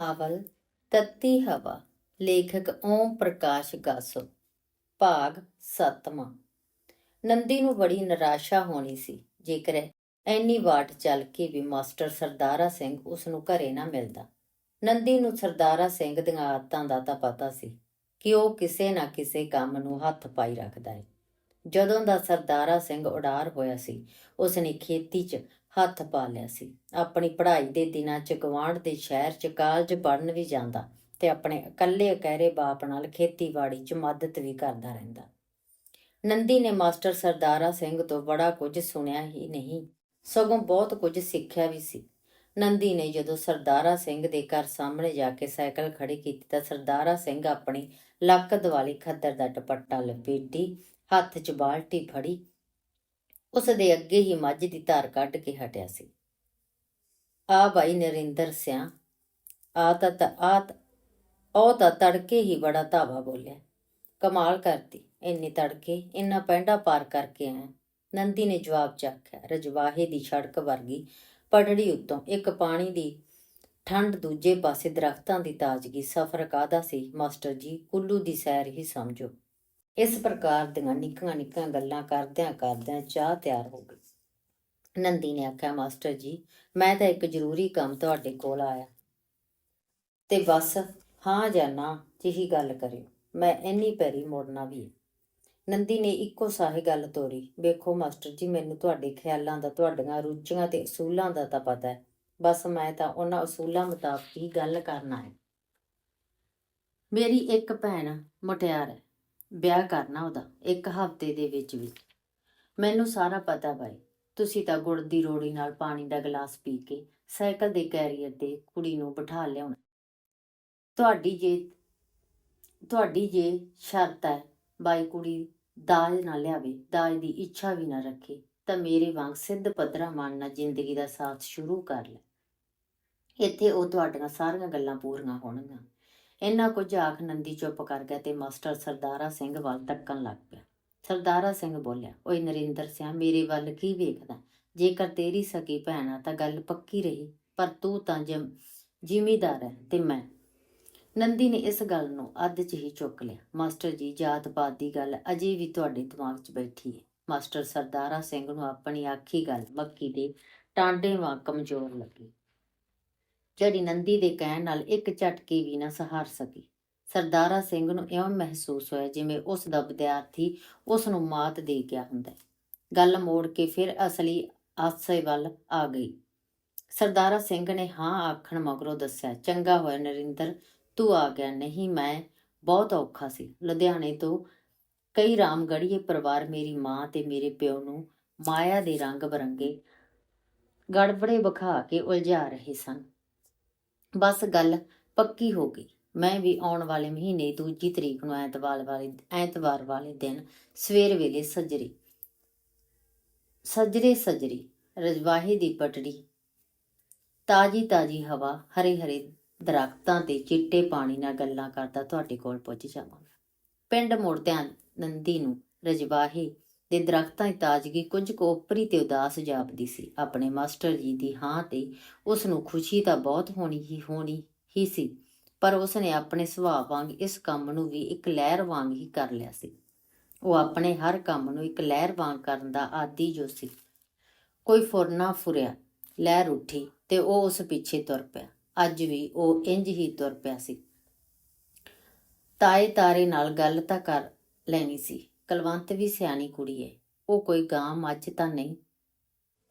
Novel ਤੱਤੀ ਹਵਾ, ਲੇਖਕ ਓਮ ਪ੍ਰਕਾਸ਼ ਗਾਸੋ, ਭਾਗ 7ਵਾਂ ਨੰਦੀ ਨੂੰ ਬੜੀ ਨਿਰਾਸ਼ਾ ਹੋਣੀ ਸੀ, ਜੇਕਰ ਐਨੀ ਵਾਟ ਚੱਲ ਕੇ ਵੀ ਮਾਸਟਰ ਸਰਦਾਰਾ ਸਿੰਘ ਉਸ ਨੂੰ ਘਰੇ ਨਾ ਮਿਲਦਾ। ਨੰਦੀ ਨੂੰ ਸਰਦਾਰਾ ਸਿੰਘ ਦੀਆਂ ਆਦਤਾਂ ਦਾ ਤਾਂ ਪਤਾ ਸੀ ਕਿ ਉਹ ਕਿਸੇ ਨਾ ਕਿਸੇ ਕੰਮ ਨੂੰ ਹੱਥ ਪਾਈ ਰੱਖਦਾ ਹੈ ਜਦੋਂ ਦਾ ਸਰਦਾਰਾ ਸਿੰਘ ਉਡਾਰ ਹੋਇਆ ਸੀ ਉਸ ਨੇ ਖੇਤੀ 'ਚ ਹੱਥ ਪਾ ਲਿਆ ਸੀ। ਆਪਣੀ ਪੜ੍ਹਾਈ ਦੇ ਦਿਨਾਂ 'ਚ ਗਵਾਂਢ ਦੇ ਸ਼ਹਿਰ 'ਚ ਕਾਲਜ ਪੜ੍ਹਨ ਵੀ ਜਾਂਦਾ ਤੇ ਆਪਣੇ ਇਕੱਲੇ ਕਹਿਰੇ ਬਾਪ ਨਾਲ ਖੇਤੀਬਾੜੀ 'ਚ ਮਦਦ ਵੀ ਕਰਦਾ ਰਹਿੰਦਾ। ਨੰਦੀ ਨੇ ਮਾਸਟਰ ਸਰਦਾਰਾ ਸਿੰਘ ਤੋਂ ਬੜਾ ਕੁਝ ਸੁਣਿਆ ਹੀ ਨਹੀਂ, ਸਗੋਂ ਬਹੁਤ ਕੁਝ ਸਿੱਖਿਆ ਵੀ ਸੀ। ਨੰਦੀ ਨੇ ਜਦੋਂ ਸਰਦਾਰਾ ਸਿੰਘ ਦੇ ਘਰ ਸਾਹਮਣੇ ਜਾ ਕੇ ਸਾਈਕਲ ਖੜੀ ਕੀਤੀ ਤਾਂ ਸਰਦਾਰਾ ਸਿੰਘ ਆਪਣੀ ਲੱਕ ਦਿਵਾਲੀ ਖੱਦਰ ਦਾ ਦੁਪੱਟਾ ਲਪੇਟੀ, ਹੱਥ 'ਚ ਬਾਲਟੀ ਫੜੀ ਉਸ ਦੇ ਅੱਗੇ ਹੀ ਮੱਝ ਦੀ ਧਾਰ ਕੱਢ ਕੇ ਹਟਿਆ ਸੀ। ਆ ਭਾਈ ਨਰਿੰਦਰ ਸਿਆ, ਆ ਤਾਂ ਆ ਉਹ ਤਾਂ ਤੜਕੇ ਹੀ ਬੜਾ ਧਾਵਾ ਬੋਲਿਆ। ਕਮਾਲ ਕਰਤੀ, ਇੰਨੀ ਤੜਕੇ, ਇੰਨਾ ਪੈਂਡਾ ਪਾਰ ਕਰਕੇ ਆਇਆ। ਨੰਦੀ ਨੇ ਜਵਾਬ ਚ ਆਖਿਆ ਰਜਵਾਹੇ ਦੀ ਸੜਕ ਵਰਗੀ ਪਟੜੀ ਉੱਤੋਂ ਇੱਕ ਪਾਣੀ ਦੀ ਠੰਡ ਦੂਜੇ ਪਾਸੇ ਦਰਖਤਾਂ ਦੀ ਤਾਜ਼ਗੀ, ਸਫ਼ਰ ਕਾਦਾ ਸੀ? ਮਾਸਟਰ ਜੀ, ਕੁੱਲੂ ਦੀ ਸੈਰ ਹੀ ਸਮਝੋ। ਇਸ ਪ੍ਰਕਾਰ ਦੀਆਂ ਨਿੱਕੀਆਂ ਨਿੱਕੀਆਂ ਗੱਲਾਂ ਕਰਦਿਆਂ ਕਰਦਿਆਂ ਚਾਹ ਤਿਆਰ ਹੋ ਗਈ। ਨੰਦੀ ਨੇ ਆਖਿਆ, ਮਾਸਟਰ ਜੀ, ਮੈਂ ਤਾਂ ਇੱਕ ਜ਼ਰੂਰੀ ਕੰਮ ਤੁਹਾਡੇ ਕੋਲ ਆਇਆ। ਤੇ ਬਸ, ਹਾਂ ਜਾਂ ਨਾ, ਜਿਹੀ ਗੱਲ ਕਰਿਓ। ਮੈਂ ਇੰਨੀ ਪੈਰੀ ਮੋੜਨਾ ਵੀ ਨੰਦੀ ਨੇ ਇੱਕੋ ਸਾਹੇ ਗੱਲ ਤੋਰੀ। ਵੇਖੋ ਮਾਸਟਰ ਜੀ, ਮੈਨੂੰ ਤੁਹਾਡੇ ਖਿਆਲਾਂ ਦਾ, ਤੁਹਾਡੀਆਂ ਰੁਚੀਆਂ ਤੇ ਅਸੂਲਾਂ ਦਾ ਤਾਂ ਪਤਾ ਹੈ। ਬਸ ਮੈਂ ਤਾਂ ਉਹਨਾਂ ਅਸੂਲਾਂ ਮੁਤਾਬਕ ਹੀ ਗੱਲ ਕਰਨਾ ਹੈ ਮੇਰੀ ਇੱਕ ਭੈਣ ਮੁਟਿਆਰ ਹੈ। ਵਿਆਹ ਕਰਨਾ ਉਹਦਾ, ਇੱਕ ਹਫ਼ਤੇ ਦੇ ਵਿੱਚ ਵਿੱਚ ਮੈਨੂੰ ਸਾਰਾ ਪਤਾ ਬਾਈ, ਤੁਸੀਂ ਤਾਂ ਗੁੜ ਦੀ ਰੋੜੀ ਨਾਲ ਪਾਣੀ ਦਾ ਗਲਾਸ ਪੀ ਕੇ ਸਾਈਕਲ ਦੇ ਕੈਰੀਅਰ ਤੇ ਕੁੜੀ ਨੂੰ ਬਿਠਾ ਲਿਆਉਣਾ। ਤੁਹਾਡੀ ਜੇ ਤੁਹਾਡੀ ਜੇ ਸ਼ਰਤ ਹੈ ਬਾਈ ਕੁੜੀ ਦਾਜ ਨਾ ਲਿਆਵੇ, ਦਾਜ ਦੀ ਇੱਛਾ ਵੀ ਨਾ ਰੱਖੇ, ਤਾਂ ਮੇਰੇ ਵਾਂਗ ਸਿੱਧ ਪੱਧਰਾ ਮਨ ਨਾਲ ਜ਼ਿੰਦਗੀ ਦਾ ਸਾਥ ਸ਼ੁਰੂ ਕਰ ਲੈ। ਇੱਥੇ ਉਹ ਤੁਹਾਡੀਆਂ ਸਾਰੀਆਂ ਗੱਲਾਂ ਪੂਰੀਆਂ ਹੋਣਗੀਆਂ। ਇੰਨਾ ਕੁਝ ਆਖ ਨੰਦੀ ਚੁੱਪ ਕਰ ਗਿਆ ਤੇ ਮਾਸਟਰ ਸਰਦਾਰਾ ਸਿੰਘ ਵੱਲ ਤੱਕਣ ਲੱਗ ਪਿਆ। ਸਰਦਾਰਾ ਸਿੰਘ ਬੋਲਿਆ, ਓਏ ਨਰਿੰਦਰ ਸਿਆ, ਮੇਰੇ ਵੱਲ ਕੀ ਵੇਖਦਾ? ਜੇਕਰ ਤੇਰੀ ਸਕੀ ਭੈਣ ਆ ਤਾਂ ਗੱਲ ਪੱਕੀ ਰਹੀ, ਪਰ ਤੂੰ ਤਾਂ ਜਿਮ, ਜ਼ਿਮੀਦਾਰ ਹੈ ਤੇ ਮੈਂ। ਨੰਦੀ ਨੇ ਇਸ ਗੱਲ ਨੂੰ ਅੱਧ 'ਚ ਹੀ ਚੁੱਕ ਲਿਆ। ਮਾਸਟਰ ਜੀ, ਜਾਤ ਪਾਤ ਦੀ ਗੱਲ ਅਜੇ ਵੀ ਤੁਹਾਡੇ ਦਿਮਾਗ 'ਚ ਬੈਠੀ ਹੈ ਮਾਸਟਰ ਸਰਦਾਰਾ ਸਿੰਘ ਨੂੰ ਆਪਣੀ ਆਖੀ ਗੱਲ ਮੱਕੀ ਦੇ ਟਾਂਡੇ ਵਾਂਗ ਕਮਜ਼ੋਰ ਲੱਗੀ। ਜਿਹੜੀ ਨੰਦੀ ਦੇ ਕਹਿਣ ਨਾਲ ਇੱਕ ਝਟਕੇ ਵੀ ਨਾ ਸਹਾਰ ਸਕੀ। ਸਰਦਾਰਾ ਸਿੰਘ ਨੂੰ ਇਉਂ ਮਹਿਸੂਸ ਹੋਇਆ ਜਿਵੇਂ ਉਸ ਦਾ ਵਿਦਿਆਰਥੀ ਉਸ ਨੂੰ ਮਾਤ ਦੇ ਗਿਆ ਹੁੰਦਾ ਗੱਲ ਮੋੜ ਕੇ ਫਿਰ ਅਸਲੀ ਆਸੇ ਵੱਲ ਆ ਗਈ। ਸਰਦਾਰਾ ਸਿੰਘ ਨੇ ਹਾਂ ਆਖਣ ਮਗਰੋਂ ਦੱਸਿਆ, ਚੰਗਾ ਹੋਇਆ ਨਰਿੰਦਰ, ਤੂੰ ਆ ਗਿਆ। ਨਹੀਂ, ਮੈਂ ਬਹੁਤ ਔਖਾ ਸੀ। ਲੁਧਿਆਣੇ ਤੋਂ ਕਈ ਰਾਮਗੜੀਏ ਪਰਿਵਾਰ ਮੇਰੀ ਮਾਂ ਤੇ ਮੇਰੇ ਪਿਓ ਨੂੰ ਮਾਇਆ ਦੇ ਰੰਗ ਬਰੰਗੇ ਗੜਬੜੇ ਵਿਖਾ ਕੇ ਉਲਝਾ ਰਹੇ ਸਨ। ਬਸ ਗੱਲ ਪੱਕੀ ਹੋ ਗਈ। ਮੈਂ ਵੀ ਆਉਣ ਵਾਲੇ ਮਹੀਨੇ ਦੂਜੀ ਤਰੀਕ ਨੂੰ ਐਤਵਾਰ ਵਾਲੇ ਐਤਵਾਰ ਵਾਲੇ ਦਿਨ ਸਵੇਰ ਵੇਲੇ ਸੱਜਰੀ। ਸੱਜਰੇ ਸੱਜਰੀ ਰਜਵਾਹੇ ਦੀ ਪਟੜੀ, ਤਾਜੀ ਤਾਜੀ ਹਵਾ, ਹਰੇ ਹਰੇ ਦਰਖਤਾਂ ਤੇ ਚਿੱਟੇ ਪਾਣੀ ਨਾਲ ਗੱਲਾਂ ਕਰਦਾ ਤੁਹਾਡੇ ਕੋਲ ਪਹੁੰਚ ਜਾਵਾਂਗਾ। ਪਿੰਡ ਮੁੜਦਿਆਂ ਨੰਦੀ ਨੂੰ ਰਜਵਾਹੇ ਦੇ ਦਰਖਤਾਂ ਦੀ ਤਾਜ਼ਗੀ ਕੁਝ ਕੁ ਉਪਰੀ ਤੇ ਉਦਾਸ ਜਾਪਦੀ ਸੀ। ਆਪਣੇ ਮਾਸਟਰ ਜੀ ਦੀ ਹਾਂ ਤੇ ਉਸ ਨੂੰ ਖੁਸ਼ੀ ਤਾਂ ਬਹੁਤ ਹੋਣੀ ਹੀ ਹੋਣੀ ਹੀ ਸੀ, ਪਰ ਉਸ ਨੇ ਆਪਣੇ ਸੁਭਾਅ ਵਾਂਗ ਇਸ ਕੰਮ ਨੂੰ ਵੀ ਇੱਕ ਲਹਿਰ ਵਾਂਗ ਹੀ ਕਰ ਲਿਆ ਸੀ। ਉਹ ਆਪਣੇ ਹਰ ਕੰਮ ਨੂੰ ਇੱਕ ਲਹਿਰ ਵਾਂਗ ਕਰਨ ਦਾ ਆਦੀ ਜੋ ਸੀ। ਕੋਈ ਫੁਰਨਾ ਫੁਰਿਆ, ਲਹਿਰ ਉੱਠੀ ਤੇ ਉਹ ਉਸ ਪਿੱਛੇ ਤੁਰ ਪਿਆ। ਅੱਜ ਵੀ ਉਹ ਇੰਜ ਹੀ ਤੁਰ ਪਿਆ ਸੀ। ਤਾਏ ਤਾਰੇ ਨਾਲ ਗੱਲ ਤਾਂ ਕਰ ਲੈਣੀ ਸੀ। ਕਲਵੰਤ ਵੀ ਸਿਆਣੀ ਕੁੜੀ ਏ। ਉਹ ਕੋਈ ਗਾਂ ਮੱਝ ਤਾਂ ਨਹੀਂ।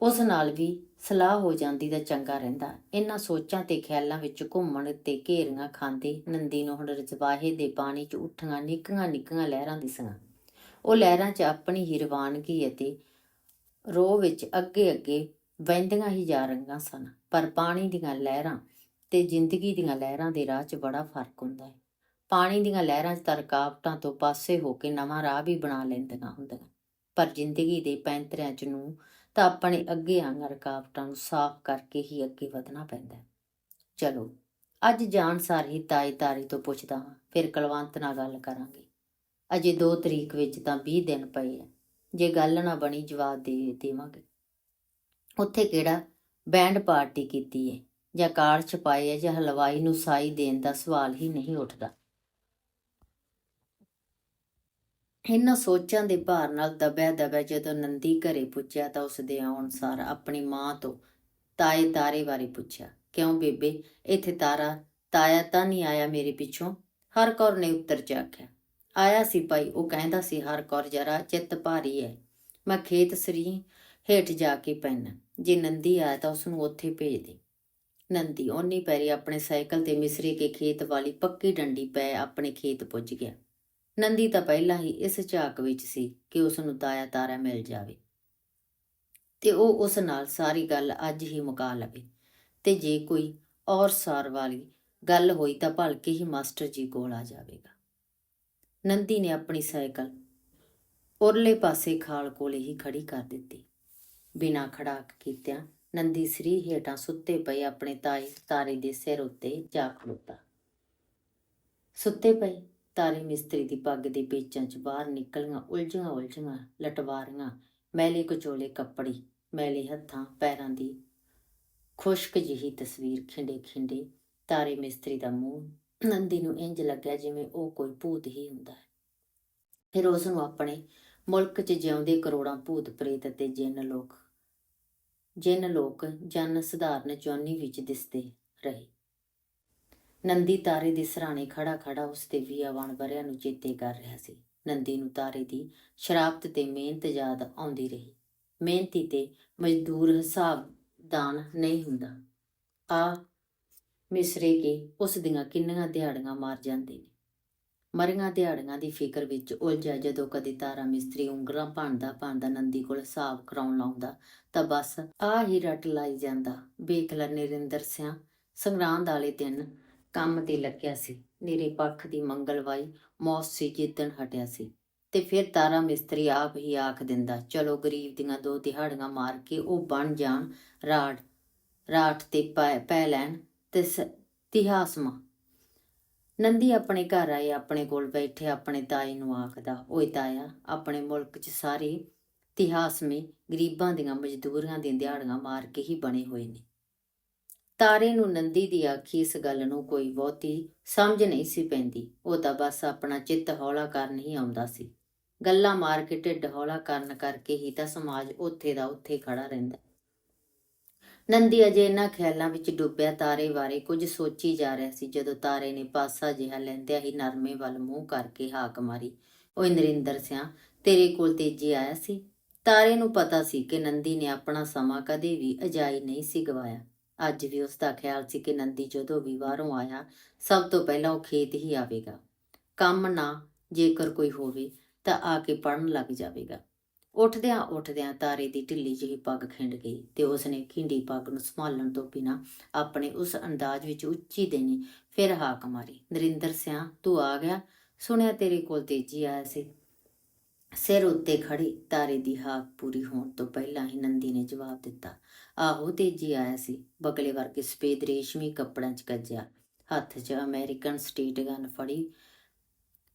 ਉਸ ਨਾਲ ਵੀ ਸਲਾਹ ਹੋ ਜਾਂਦੀ ਤਾਂ ਚੰਗਾ ਰਹਿੰਦਾ। ਇਹਨਾਂ ਸੋਚਾਂ ਤੇ ਖਿਆਲਾਂ ਵਿੱਚ ਘੁੰਮਣ ਤੇ ਘੇਰੀਆਂ ਖਾਂਦੇ ਨੰਦੀ ਨੂੰ ਹੁਣ ਰਜਵਾਹੇ ਦੇ ਪਾਣੀ 'ਚ ਉੱਠੀਆਂ ਨਿੱਕੀਆਂ ਨਿੱਕੀਆਂ ਲਹਿਰਾਂ ਦਿਸੀਆਂ। ਉਹ ਲਹਿਰਾਂ 'ਚ ਆਪਣੀ ਹੀ ਰਵਾਨਗੀ ਅਤੇ ਰੋਹ ਵਿੱਚ ਅੱਗੇ ਅੱਗੇ ਵਹਿੰਦੀਆਂ ਹੀ ਜਾ ਰਹੀਆਂ ਸਨ। ਪਰ ਪਾਣੀ ਦੀਆਂ ਲਹਿਰਾਂ ਤੇ ਜ਼ਿੰਦਗੀ ਦੀਆਂ ਲਹਿਰਾਂ ਦੇ ਰਾਹ 'ਚ ਬੜਾ ਫ਼ਰਕ ਹੁੰਦਾ ਹੈ। ਪਾਣੀ ਦੀਆਂ ਲਹਿਰਾਂ 'ਚ ਤਾਂ ਰੁਕਾਵਟਾਂ ਤੋਂ ਪਾਸੇ ਹੋ ਕੇ ਨਵਾਂ ਰਾਹ ਵੀ ਬਣਾ ਲੈਂਦੀਆਂ ਹੁੰਦੀਆਂ। ਪਰ ਜ਼ਿੰਦਗੀ ਦੇ ਪੈਂਤਰਿਆਂ 'ਚ ਨੂੰ ਤਾਂ ਆਪਣੇ ਅੱਗੇ ਆਈਆਂ ਰੁਕਾਵਟਾਂ ਨੂੰ ਸਾਫ਼ ਕਰਕੇ ਹੀ ਅੱਗੇ ਵਧਣਾ ਪੈਂਦਾ ਚਲੋ, ਅੱਜ ਜਾਣ ਸਾਰ ਹੀ ਤਾਈ ਤਾਰੀ ਤੋਂ ਪੁੱਛਦਾ ਹਾਂ, ਫਿਰ ਕਲਵੰਤ ਨਾਲ ਗੱਲ ਕਰਾਂਗੇ। ਅਜੇ 2 ਤਰੀਕ ਵਿੱਚ ਤਾਂ 20 ਦਿਨ ਪਏ ਆ। ਜੇ ਗੱਲ ਨਾ ਬਣੀ ਜਵਾਬ ਦੇ ਦੇਵਾਂਗੇ। ਉੱਥੇ ਕਿਹੜਾ ਬੈਂਡ ਪਾਰਟੀ ਕੀਤੀ ਹੈ ਜਾਂ ਕਾਰ ਛਪਾਏ ਹੈ ਜਾਂ ਹਲਵਾਈ ਨੂੰ ਸਾਈ ਦੇਣ ਦਾ ਸਵਾਲ ਹੀ ਨਹੀਂ ਉੱਠਦਾ। ਇਹਨਾਂ ਸੋਚਾਂ ਦੇ ਭਾਰ ਨਾਲ ਦਬਿਆ ਦਬਿਆ ਜਦੋਂ ਨੰਦੀ ਘਰੇ ਪੁੱਜਿਆ ਤਾਂ ਉਸ ਦੇ ਆਉਣ ਸਾਰ ਆਪਣੀ ਮਾਂ ਤੋਂ ਤਾਏ ਤਾਰੇ ਬਾਰੇ ਪੁੱਛਿਆ, ਕਿਉਂ ਬੇਬੇ, ਇੱਥੇ ਤਾਰਾ, ਤਾਇਆ ਤਾਂ ਨਹੀਂ ਆਇਆ ਮੇਰੇ ਪਿੱਛੋਂ? ਹਰ ਕੌਰ ਨੇ ਉੱਤਰ ਚ ਆਖਿਆ, ਆਇਆ ਸੀ ਭਾਈ, ਉਹ ਕਹਿੰਦਾ ਸੀ ਹਰ ਕੌਰ ਜਰਾ ਚਿੱਤ ਭਾਰੀ ਹੈ ਮੈਂ ਖੇਤ ਸਰੀ ਹੇਠ ਜਾ ਕੇ ਪੈਣਾ ਜੇ ਨੰਦੀ ਆਇਆ ਤਾਂ ਉਸ ਨੂੰ ਉੱਥੇ ਭੇਜ ਦੇ। ਨੰਦੀ ਓਨੀ ਪੈਰੀ ਆਪਣੇ ਸਾਈਕਲ ਤੇ ਮਿਸਰੀ ਕੇ ਖੇਤ ਵਾਲੀ ਪੱਕੀ ਡੰਡੀ ਪੈ ਆਪਣੇ ਖੇਤ ਪੁੱਜ ਗਿਆ। ਨੰਦੀ ਤਾਂ ਪਹਿਲਾਂ ਹੀ ਇਸ ਝਾਕ ਵਿੱਚ ਸੀ ਕਿ ਉਸ ਨੂੰ ਤਾਇਆ ਤਾਰਾ ਮਿਲ ਜਾਵੇ। ਤੇ ਉਹ ਉਸ ਨਾਲ ਸਾਰੀ ਗੱਲ ਅੱਜ ਹੀ ਮੁਕਾ ਲਵੇ। ਤੇ ਜੇ ਕੋਈ ਔਰ ਸਾਰ ਵਾਲੀ ਗੱਲ ਹੋਈ ਤਾਂ ਭਲਕੇ ਹੀ ਮਾਸਟਰ ਜੀ ਕੋਲ ਆ ਜਾਵੇਗਾ। ਨੰਦੀ ਨੇ ਆਪਣੀ ਸਾਈਕਲ ਉਰਲੇ ਪਾਸੇ ਖਾਲ ਕੋਲੇ ਹੀ ਖੜੀ ਕਰ ਦਿੱਤੀ। ਬਿਨਾਂ ਖੜਾਕ ਕੀਤਿਆਂ ਨੰਦੀ ਸ੍ਰੀ ਹੇਠਾਂ ਸੁੱਤੇ ਪਏ ਆਪਣੇ ਤਾਏ ਤਾਰੇ ਦੇ ਸਿਰ ਉੱਤੇ ਜਾ ਖੜੋਤਾ ਸੁੱਤੇ ਪਏ ਤਾਰੀ ਮਿਸਤਰੀ ਦੀ ਪੱਗ ਦੇ ਪੇਚਾਂ 'ਚ ਬਾਹਰ ਨਿਕਲੀਆਂ, ਉਲਝੀਆਂ ਉਲਝੀਆਂ ਲਟਵਾਰੀਆਂ। ਮੈਲੇ ਕਚੋਲੇ ਕੱਪੜੀ ਮੈਲੇ ਹੱਥਾਂ, ਪੈਰਾਂ ਦੀ ਖੁਸ਼ਕ ਜਿਹੀ ਤਸਵੀਰ ਖਿੰਡੇ ਖਿੰਡੇ ਤਾਰੇ ਮਿਸਤਰੀ ਦਾ ਮੂੰਹ ਨੰਦੀ ਨੂੰ ਇੰਜ ਲੱਗਿਆ ਜਿਵੇਂ ਉਹ ਕੋਈ ਭੂਤ ਹੀ ਹੁੰਦਾ ਹੈ। ਫਿਰ ਉਸ ਨੂੰ ਆਪਣੇ ਮੁਲਕ 'ਚ ਜਿਉਂਦੇ ਕਰੋੜਾਂ ਭੂਤ ਪ੍ਰੇਤ ਅਤੇ ਜਿੰਨ ਲੋਕ ਜਿੰਨ ਲੋਕ ਜਨ ਸਧਾਰਨ ਜੋਨੀ ਵਿੱਚ ਦਿਸਦੇ ਰਹੇ। ਨੰਦੀ ਤਾਰੇ ਦੇ ਸਰਾਣੇ ਖੜਾ ਖੜਾ ਉਸ ਤੇ ਵੀ ਵਰਿਆਂ ਨੂੰ ਚੇਤੇ ਕਰ ਰਿਹਾ ਸੀ। ਨੰਦੀ ਨੂੰ ਤਾਰੇ ਦੀ ਸ਼ਰਾਬਤ ਤੇ ਮਿਹਨਤ ਯਾਦ ਆਉਂਦੀ ਰਹੀ। ਮਿਹਨਤੀ ਤੇ ਮਜ਼ਦੂਰ ਹਿਸਾਬਦਾਨ ਨਹੀਂ ਹੁੰਦਾ। ਆ ਮਿਸਰੇ ਕੇ ਉਸ ਦੀਆਂ ਕਿੰਨੀਆਂ ਦਿਹਾੜੀਆਂ ਮਾਰ ਜਾਂਦੇ ਨੇ। ਮਰੀਆਂ ਦਿਹਾੜੀਆਂ ਦੀ ਫਿਕਰ ਵਿੱਚ ਉਲਝਿਆ ਜਦੋਂ ਕਦੇ ਤਾਰਾ ਮਿਸਤਰੀ ਉਂਗਲਾਂ ਭੰਨਦਾ ਭੰਨਦਾ ਨੰਦੀ ਕੋਲ ਹਿਸਾਬ ਕਰਾਉਣ ਲਾਉਂਦਾ ਤਾਂ ਬਸ ਆ ਹੀ ਰੱਟ ਲਾਈ ਜਾਂਦਾ। ਬੇਖਲਾ ਲੈ ਸਿਆਂ, ਸੰਗਰਾਂਦ ਵਾਲੇ ਦਿਨ ਕੰਮ ਤੇ ਲੱਗਿਆ ਸੀ। ਨੀਰੇ ਪੱਖ ਦੀ ਮੰਗਲਵਾਈ ਮੌਤ ਸੀ ਜਿੱਦਣ ਹਟਿਆ ਸੀ ਤੇ ਫਿਰ ਤਾਰਾ ਮਿਸਤਰੀ ਆਪ ਹੀ ਆਖ ਦਿੰਦਾ, ਚਲੋ ਗਰੀਬ ਦੀਆਂ ਦੋ ਦਿਹਾੜੀਆਂ ਮਾਰ ਕੇ ਉਹ ਬਣ ਜਾਣ, ਰਾੜ ਰਾਠ ਤੇ ਪੈ ਪੈ ਲੈਣ ਤੇ ਸ- ਤਿਹਾਸਮਾ ਨੰਦੀ ਆਪਣੇ ਘਰ ਆਏ, ਆਪਣੇ ਕੋਲ ਬੈਠੇ, ਆਪਣੇ ਤਾਏ ਨੂੰ ਆਖਦਾ, ਓਏ ਤਾਇਆ, ਆਪਣੇ ਮੁਲਕ 'ਚ ਸਾਰੇ ਇਤਿਹਾਸ ਮੇ ਗਰੀਬਾਂ ਦੀਆਂ ਮਜ਼ਦੂਰੀਆਂ ਦੀਆਂ ਦਿਹਾੜੀਆਂ ਮਾਰ ਕੇ ਹੀ ਬਣੇ ਹੋਏ ਨੇ। ਤਾਰੇ ਨੂੰ ਨੰਦੀ ਦੀ ਆਖੀ ਇਸ ਗੱਲ ਨੂੰ ਕੋਈ ਬਹੁਤੀ ਸਮਝ ਨਹੀਂ ਸੀ ਪੈਂਦੀ। ਉਹ ਤਾਂ ਬਸ ਆਪਣਾ ਚਿੱਤ ਹੌਲਾ ਕਰਨ ਹੀ ਆਉਂਦਾ ਸੀ। ਗੱਲਾਂ ਮਾਰ ਕੇ ਢਿੱਡ ਹੌਲਾ ਕਰਨ ਕਰਕੇ ਹੀ ਤਾਂ ਸਮਾਜ ਉੱਥੇ ਦਾ ਉੱਥੇ ਖੜਾ ਰਹਿੰਦਾ। ਨੰਦੀ ਅਜੇ ਇਹਨਾਂ ਖਿਆਲਾਂ ਵਿੱਚ ਡੁੱਬਿਆ। ਤਾਰੇ ਬਾਰੇ ਕੁਝ ਸੋਚੀ ਜਾ ਰਿਹਾ ਸੀ। ਜਦੋਂ ਤਾਰੇ ਨੇ ਪਾਸਾ ਜਿਹਾ ਲੈਂਦਿਆਂ ਹੀ ਨਰਮੇ ਵੱਲ ਮੂੰਹ ਕਰਕੇ ਹਾਕ ਮਾਰੀ। ਓਏ ਨਰਿੰਦਰ ਸਿਆ, ਤੇਰੇ ਕੋਲ ਤੇਜੀ ਆਇਆ ਸੀ? ਤਾਰੇ ਨੂੰ ਪਤਾ ਸੀ ਕਿ ਨੰਦੀ ਨੇ ਆਪਣਾ ਸਮਾਂ ਕਦੇ ਵੀ ਅਜਾਈ ਨਹੀਂ ਸੀ ਗਵਾਇਆ। ਅੱਜ ਵੀ ਉਸ ਦਾ ਖਿਆਲ ਸੀ ਕਿ ਨੰਦੀ ਜਦੋਂ ਵੀ ਬਾਹਰੋਂ ਆਇਆ, ਸਭ ਤੋਂ ਪਹਿਲਾਂ ਉਹ ਖੇਤ ਹੀ ਆਵੇਗਾ। ਕੰਮ ਨਾ, ਜੇਕਰ ਕੋਈ ਹੋਵੇ, ਤਾਂ ਆ ਕੇ ਪੜਨ ਲੱਗ ਜਾਵੇਗਾ। ਉੱਠਦਿਆਂ ਉੱਠਦਿਆਂ ਤਾਰੇ ਦੀ ਢਿੱਲੀ ਜਿਹੀ ਪੱਗ ਖਿੰਡ ਗਈ ਤੇ ਉਸਨੇ ਖਿੰਡੀ ਪੱਗ ਨੂੰ ਸੰਭਾਲਣ ਤੋਂ ਬਿਨਾਂ ਆਪਣੇ ਉਸ ਅੰਦਾਜ਼ ਵਿੱਚ ਉੱਚੀ ਦੇਣੀ ਫਿਰ ਹਾਕ ਮਾਰੀ, ਨਰਿੰਦਰ ਸਿਆ, ਤੂੰ ਆ ਗਿਆ? ਸੁਣਿਆ ਤੇਰੇ ਕੋਲ ਤੇਜੀ ਆਇਆ ਸੀ? ਸਿਰ ਉੱਤੇ ਖੜੀ ਤਾਰੇ ਦੀ ਹਾਕ ਪੂਰੀ ਹੋਣ ਤੋਂ ਪਹਿਲਾਂ ਹੀ ਨੰਦੀ ਨੇ ਜਵਾਬ ਦਿੱਤਾ, ਆਹੋ, ਤੇਜੀ ਆਇਆ ਸੀ। ਬਗਲੇ ਵਰਗੇ ਸਫੇਦ ਰੇਸ਼ਮੀ ਕੱਪੜਿਆਂ 'ਚ ਕੱਜਿਆ। ਹੱਥ 'ਚ ਅਮਰੀਕਨ ਸਟੇਟ ਗਨ ਫੜੀ।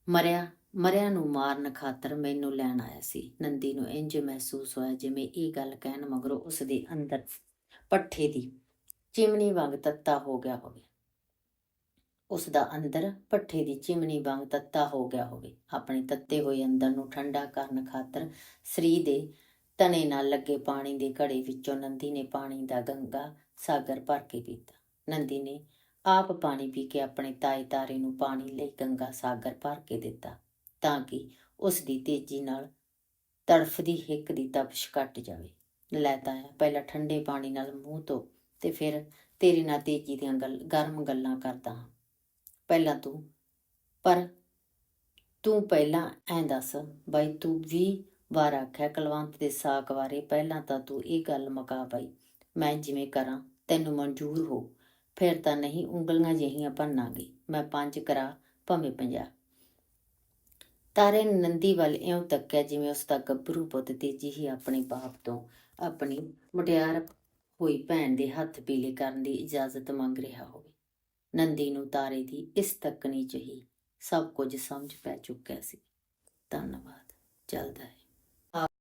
ਮਰਿਆ ਮਰਿਆ ਨੂੰ ਮਾਰਨ ਖਾਤਰ ਮੈਨੂੰ ਲੈਣ ਆਇਆ ਸੀ। ਨੰਦੀ ਨੂੰ ਇੰਜ ਮਹਿਸੂਸ ਹੋਇਆ ਜਿਵੇਂ ਇਹ ਗੱਲ ਕਹਿਣ ਮਗਰੋਂ ਉਸ ਦੇ ਅੰਦਰ ਪੱਠੇ ਦੀ ਚਿਮਨੀ ਵਾਂਗ ਤੱਤਾ ਹੋ ਗਿਆ ਹੋਵੇ। ਉਸ ਦਾ ਅੰਦਰ ਪੱਠੇ ਦੀ ਚਿਮਨੀ ਵਾਂਗ ਤੱਤਾ ਹੋ ਗਿਆ ਹੋਵੇ। ਆਪਣੇ ਤੱਤੇ ਹੋਏ ਅੰਦਰ ਨੂੰ ਠੰਡਾ ਕਰਨ ਖਾਤਰ ਸ੍ਰੀ ਦੇ ਤਣੇ ਨਾਲ ਲੱਗੇ ਪਾਣੀ ਦੇ ਘੜੇ ਵਿੱਚੋਂ ਨੰਦੀ ਨੇ ਪਾਣੀ ਦਾ ਗੰਗਾ ਸਾਗਰ ਭਰ ਕੇ ਪੀਤਾ। ਨੰਦੀ ਨੇ ਆਪ ਪਾਣੀ ਪੀ ਕੇ ਆਪਣੇ ਤਾਏ ਤਾਰੇ ਨੂੰ ਪਾਣੀ ਲਈ ਗੰਗਾ ਸਾਗਰ ਭਰ ਕੇ ਦਿੱਤਾ ਤਾਂ ਕਿ ਉਸ ਦੀ ਤੇਜ਼ੀ ਨਾਲ ਤੜਫਦੀ ਹਿੱਕ ਦੀ ਤਪਸ਼ ਘਟ ਜਾਵੇ। ਲੈ ਤਾਇਆ, ਪਹਿਲਾਂ ਠੰਡੇ ਪਾਣੀ ਨਾਲ ਮੂੰਹ ਧੋ ਤੇ ਫਿਰ ਤੇਰੇ ਨਾਲ ਤੇਜ਼ੀ ਦੀਆਂ ਗੱਲ, ਗਰਮ ਗੱਲਾਂ ਕਰਦਾ ਹਾਂ। ਪਹਿਲਾਂ ਤੂੰ। ਪਰ ਤੂੰ ਪਹਿਲਾਂ ਐਂ ਦੱਸ, ਬਾਈ ਤੂੰ ਵੀ ਵਾਰ ਆਖਿਆ ਕਲਵੰਤ ਦੇ ਸਾਕ ਬਾਰੇ, ਪਹਿਲਾਂ ਤਾਂ ਤੂੰ ਇਹ ਗੱਲ ਮੁਕਾ ਪਈ ਮੈਂ ਜਿਵੇਂ ਕਰਾਂ, ਤੈਨੂੰ ਮਨਜ਼ੂਰ ਹੋ। ਫਿਰ ਤਾਂ ਨਹੀਂ ਉਂਗਲੀਆਂ ਜਿਹੀਆਂ ਭੰਨਾਂਗੀ, ਮੈਂ ਪੰਜ ਕਰਾ, ਭਾਵੇਂ ਪੰਜਾਹ। ਤਾਰੇ ਨੰਦੀ ਵੱਲ ਇਉਂ ਤੱਕਿਆ ਜਿਵੇਂ ਉਸ ਦਾ ਗੱਭਰੂ ਪੁੱਤ ਤੇਜੀ ਹੀ ਆਪਣੇ ਬਾਪ ਤੋਂ ਆਪਣੀ ਮੁਟਿਆਰ ਹੋਈ ਭੈਣ ਦੇ ਹੱਥ ਪੀਲੇ ਕਰਨ ਦੀ ਇਜਾਜ਼ਤ ਮੰਗ ਰਿਹਾ ਹੋਵੇ। ਨੰਦੀ ਨੂੰ ਤਾਰੇ ਦੀ ਇਸ ਤੱਕਣੀ ਚ ਹੀ ਸਭ ਕੁਝ ਸਮਝ ਪੈ ਚੁੱਕਿਆ ਸੀ। ਧੰਨਵਾਦ। ਚੱਲਦਾ ਹੈ।